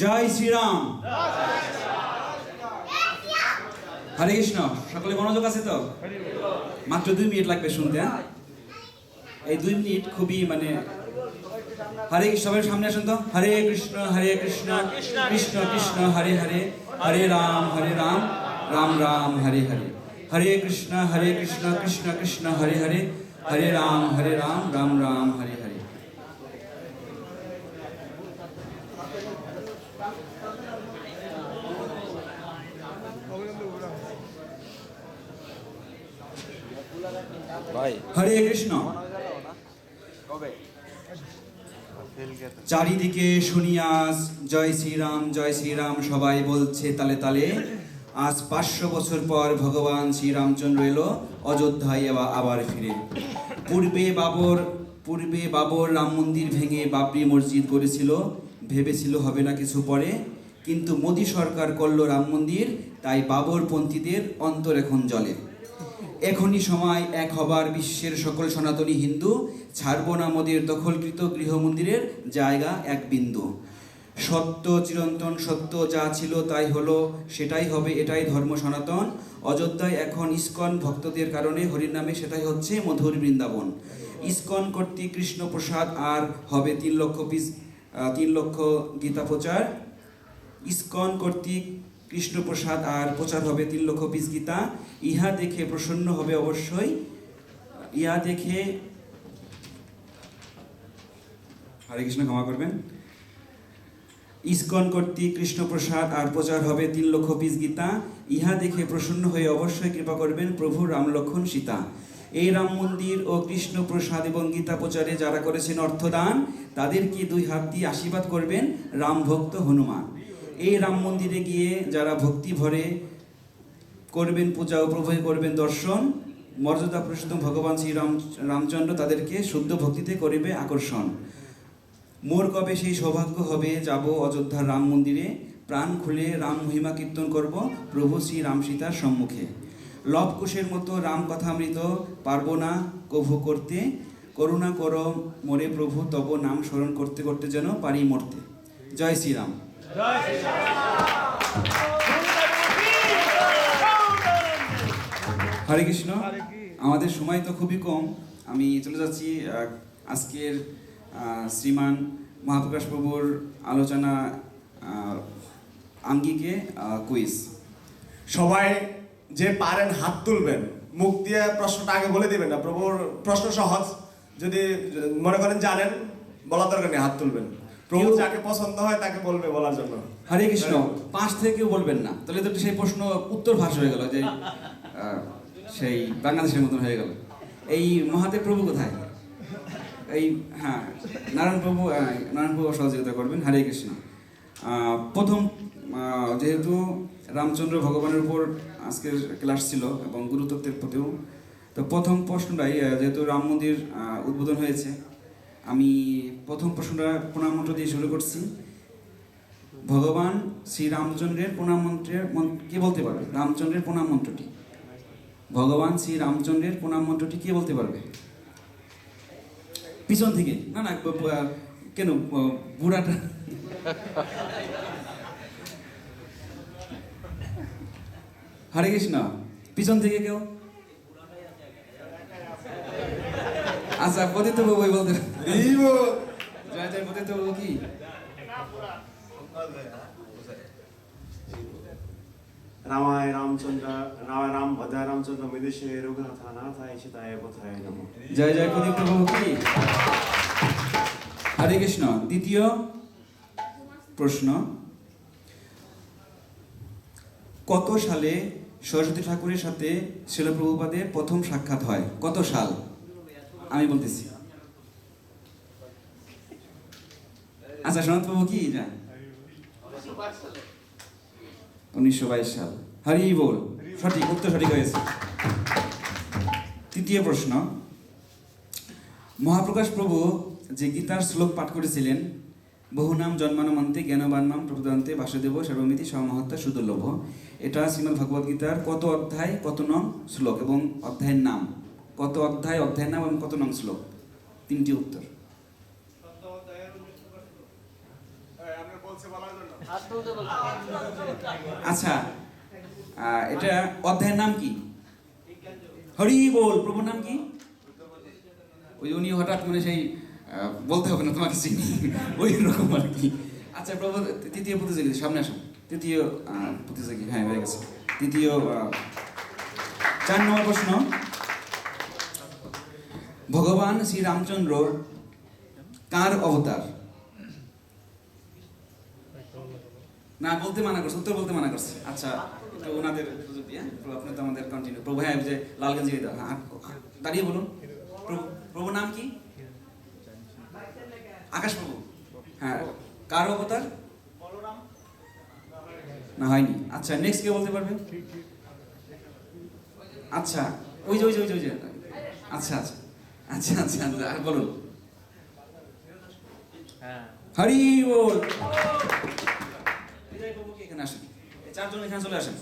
জয় শ্রীরাম। হরে কৃষ্ণ, সকলে মনোযোগ আছে তো? মাত্র দুই মিনিট লাগবে শুনতে হ্যাঁ? এই দুই মিনিট খুবই মানে হরে সবাই সামনে আসুন তো। হরে কৃষ্ণ হরে কৃষ্ণ কৃষ্ণ কৃষ্ণ, হরে হরে হরে রাম হরে রাম রাম রাম, হরে হরে। হরে কৃষ্ণ হরে কৃষ্ণ কৃষ্ণ কৃষ্ণ, হরে হরে হরে রাম হরে রাম রাম রাম হরে। হরে কৃষ্ণ। চারিদিকে শুনি আজ জয় শ্রীরাম জয় শ্রীরাম সবাই বলছে তালে তালে। আজ পাঁচশো বছর পর ভগবান শ্রীরামচন্দ্র এলো অযোধ্যায় আবার ফিরে। পূর্বে বাবর পূর্বে বাবর রাম মন্দির ভেঙে বাবরি মসজিদ করেছিল ভেবেছিল হবে না কিছু পরে। কিন্তু মোদী সরকার করল রাম মন্দির, তাই বাবরপন্থীদের অন্তর এখন জলে। এখনই সময় এক হবার বিশ্বের সকল সনাতনী হিন্দু, ছাড়ব না মোদের দখলকৃত গৃহমন্দিরের জায়গা এক বিন্দু। সত্য চিরন্তন সত্য যা ছিল তাই হলো, সেটাই হবে, এটাই ধর্ম সনাতন। অযোধ্যায় এখন ইস্কন ভক্তদের কারণে হরির নামে সেটাই হচ্ছে মধুর বৃন্দাবন। ইস্কন কর্তৃক কৃষ্ণ প্রসাদ আর হবে তিন লক্ষ পিস তিন লক্ষ গীতা প্রচার ইস্কন কর্তৃক কৃষ্ণপ্রসাদ আর প্রচার হবে তিন লক্ষ পিস গীতা। ইহা দেখে প্রসন্ন হবে অবশ্যই। ইহা দেখে হরে কৃষ্ণ, ক্ষমা করবেন। ইস্কন কর্তৃক কৃষ্ণপ্রসাদ আর প্রচার হবে তিন লক্ষ পিস গীতা। ইহা দেখে প্রসন্ন হয়ে অবশ্যই কৃপা করবেন প্রভু রাম লক্ষণ সীতা। এই রাম মন্দির ও কৃষ্ণ প্রসাদ এবং গীতা প্রচারে যারা করেছেন অর্থদান তাদেরকে দুই হাত দিয়ে আশীর্বাদ করবেন? রাম ভক্ত হনুমান। এই রাম মন্দিরে গিয়ে যারা ভক্তি ভরে করবেন পূজা প্রভু করবেন দর্শন, মর্যাদা পুরুষোত্তম ভগবান শ্রী রাম, রামচন্দ্র তাদেরকে শুদ্ধ ভক্তিতে করিবে আকর্ষণ। মোর কবে সেই সৌভাগ্য হবে, যাব অযোধ্যার রাম মন্দিরে, প্রাণ খুলে রাম মহিমা কীর্তন করব প্রভু শ্রী রাম সীতার সম্মুখে। লবকুশের মতো রাম কথামৃত পারব না কভু করতে, করুণা কর মোরে প্রভু, তব নাম স্মরণ করতে করতে যেন পারি মরতে। জয় শ্রীরাম হরে কৃষ্ণ। আমাদের সময় তো খুবই কম। আমি চলে যাচ্ছি আজকের শ্রীমান মহাপ্রকাশ প্রভুর আলোচনা আঙ্গিকে কুইজ সবাই যে পারেন হাত তুলবেন। মুখ দিয়ে প্রশ্নটা আগে বলে দেবেন না। প্রভুর প্রশ্ন সহজ। যদি মনে করেন জানেন, বলার দরকার নেই, হাত তুলবেন। প্রভু যাকে পছন্দ হয় তাকে বলবে বলার জন্য। হরে কৃষ্ণ পাঁচ থেকে কেউ বলবেন না। তাহলে তো সেই প্রশ্ন উত্তর ভাষ হয়ে গেল যে আহ, সেই বাংলাদেশের মতন হয়ে গেল। এই মহাদেব প্রভু কোথায়? এই হ্যাঁ নারায়ণ প্রভু নারায়ণ প্রভু সহযোগিতা করবেন। হরে কৃষ্ণ। প্রথম যেহেতু রামচন্দ্র ভগবানের উপর আজকের ক্লাস ছিল এবং গুরুতত্ত্বের প্রতিও তো প্রথম প্রশ্নটাই যেহেতু রাম মন্দির উদ্বোধন হয়েছে আমি প্রথম প্রশ্নটা প্রণাম মন্ত্র দিয়ে শুরু করছি। ভগবান শ্রী রামচন্দ্রের প্রণাম মন্ত্রের মন- কে বলতে পারবে? রামচন্দ্রের প্রণাম মন্ত্রটি। ভগবান শ্রী রামচন্দ্রের প্রণাম মন্ত্রটি কে বলতে পারবে? পিছন থেকে। না না কেন? বুড়াটা। হরে কৃষ্ণ। পিছন থেকে কেউ? আচ্ছা পতিত বাবু বলতে জয় জয় পতিত বাবু কি? রামায় রামচন্দ্র রাম রামচন্দ্র বিদেশে রঘুনাথ নাথায় সীতায় বোধায় নম। জয় জয় প্রদীপ প্রভু কি? হরে কৃষ্ণ দ্বিতীয় প্রশ্ন। কত সালে সরস্বতী ঠাকুরের সাথে শিলপ্রভুপাদের প্রথম সাক্ষাৎ হয়? কত সাল? আমি বলতেছি। আচ্ছা সনাত প্রভু কি যা উনিশশো বাইশ সাল। হরি বল। সঠিক, উত্তর সঠিক হয়েছে। তৃতীয় প্রশ্ন। মহাপ্রকাশ প্রভু যে গীতার শ্লোক পাঠ করেছিলেন, বহু নাম জন্মানমন্তে, জ্ঞানবান নাম প্রভুদান্তে, বাসুদেব, সর্বমিতি সহমহত্তা সুদুর্লভ। এটা শ্রীমদ ভগবদ গীতার কত অধ্যায়, কত নং শ্লোক এবং অধ্যায়ের নাম? কত অধ্যায়, অধ্যায়ের নাম এবং কত নং শ্লোক? তিনটি উত্তর। আচ্ছা এটা অধ্যায়ের নাম কি? হরি বল, প্রভুর নাম কি? ওই উনি হঠাৎ মানে সেই বলতে হবে না, তোমাকে চিনি। ওই রকম আর কি। আচ্ছা প্রভু, তৃতীয় প্রতিযোগী, সামনে আসুন। তৃতীয় প্রতিযোগী হ্যাঁ হয়ে গেছে। তৃতীয় চার নম্বর প্রশ্ন। ভগবান শ্রী রামচন্দ্র কার অবতার? না, বলতে মানা করছে, উত্তর বলতে মানা করছে। আচ্ছা তো ওনাদের সুযোগ দিয়ে আপনি তো আমাদের কন্টিনিউ প্রভু হ্যাঁ যে লাল গেঞ্জি হ্যাঁ দাঁড়িয়ে বলুন। প্রভু নাম কি? আকাশ প্রভু। হ্যাঁ কার অবতার? না, হয়নি। আচ্ছা নেক্সট কে বলতে পারবে আচ্ছা ওই যে ওই যে ওই যে আচ্ছা আচ্ছা। আচ্ছা আচ্ছা আচ্ছা আর বলুন। হরি বল। এখানে আসেন। চারজন এখানে চলে আসেন।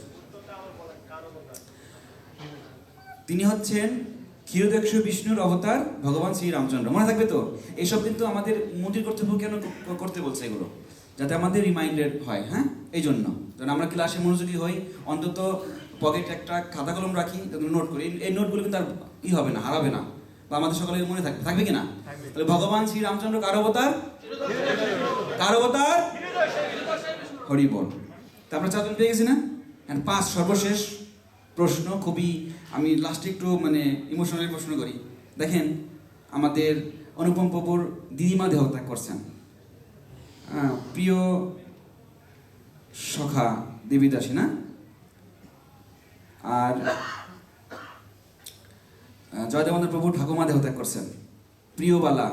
তিনি হচ্ছেন ক্ষীরদক্ষ বিষ্ণুর অবতার ভগবান শ্রী রামচন্দ্র। মনে থাকবে তো? এইসব কিন্তু আমাদের মোটির কর্তব্য কেন করতে বলছে এগুলো? যাতে আমাদের রিমাইন্ডেড হয় হ্যাঁ? এই জন্য। যেন আমরা ক্লাসে মনোযোগী হই অন্তত পকেটে একটা খাতা কলম রাখি নোট করি। এই- এই নোটগুলো কিন্তু আর ই হবে না হারাবে না। বা আমাদের সকলের মনে থাকবে। থাকবে কি না? তাহলে ভগবান শ্রী রামচন্দ্র কার অবতার? কার অবতার? হরি বল তারপরে চারজন পেয়ে গেছি না? অ্যান্ড পাঁচ সর্বশেষ প্রশ্ন খুবই আমি লাস্টে একটু মানে ইমোশনালি প্রশ্ন করি। দেখেন আমাদের অনুপম প্রভুর দিদিমা দেহত্যাগ করছেন। প্রিয় সখা দেবীদাসী না? আর জয়দেবানন্দ প্রভু ঠাকুমা দেহত্যাগ করছেন। প্রিয়বালা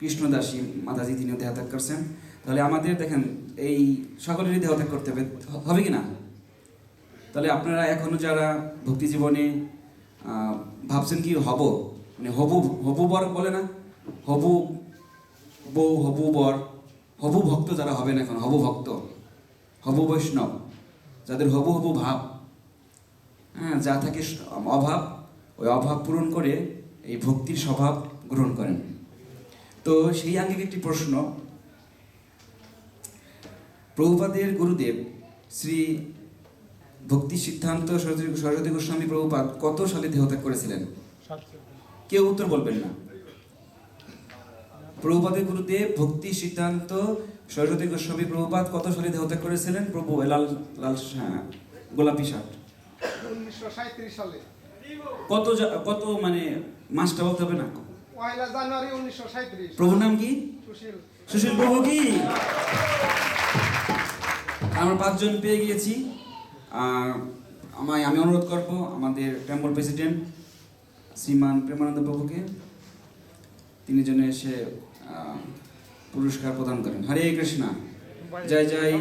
কৃষ্ণদাসী মাতাজি, তিনিও দেহত্যাগ করছেন। তাহলে আমাদের দেখেন, এই সকলেরই দেহত্যাগ করতে হবে। হবে কি না? তাহলে আপনারা এখনও যারা ভক্তি জীবনে ভাবছেন কি হব মানে হবু হবু বর বলে না, হবু বউ, হবু বর, হবু ভক্ত যারা হবেন এখন, হবু ভক্ত, হবু বৈষ্ণব, যাদের হবু হবু ভাব হ্যাঁ যা থাকে অভাব ওই অভাব পূরণ করে এই ভক্তির স্বভাব গ্রহণ করেন। তো সেই আঙ্গিক একটি প্রশ্ন প্রভুপাদের গুরুদেব শ্রী ভক্তি সিদ্ধান্ত সরস্বতী গোস্বামী প্রভুপাদ কত সালে দেহত্যাগ করেছিলেন? কেউ উত্তর বলবেন না। প্রভুপাদের গুরুদেব ভক্তি সিদ্ধান্ত সরস্বতী গোস্বামী প্রভুপাদ কত সালে দেহত্যাগ করেছিলেন? প্রভু লাল লাল হ্যাঁ, গোলাপি শার্ট। উনিশশো সালে। কত কত মানে মাসটা বলতে হবে না? পয়লা জানুয়ারি উনিশশো সাঁত্রিশ প্রভুর নাম কি? সুশীল। সুশীল প্রভু কি? আমরা পাঁচজন পেয়ে গিয়েছি। আমায় আমি অনুরোধ করব আমাদের টেম্পল প্রেসিডেন্ট শ্রীমান প্রেমানন্দ প্রভুকে তিনি যেন এসে পুরস্কার প্রদান করেন। হরে কৃষ্ণা। জয় জয়।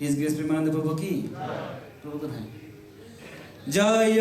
হিজ গ্রেস প্রেমানন্দ প্রভু কি? প্রভু কোথায়? জয়।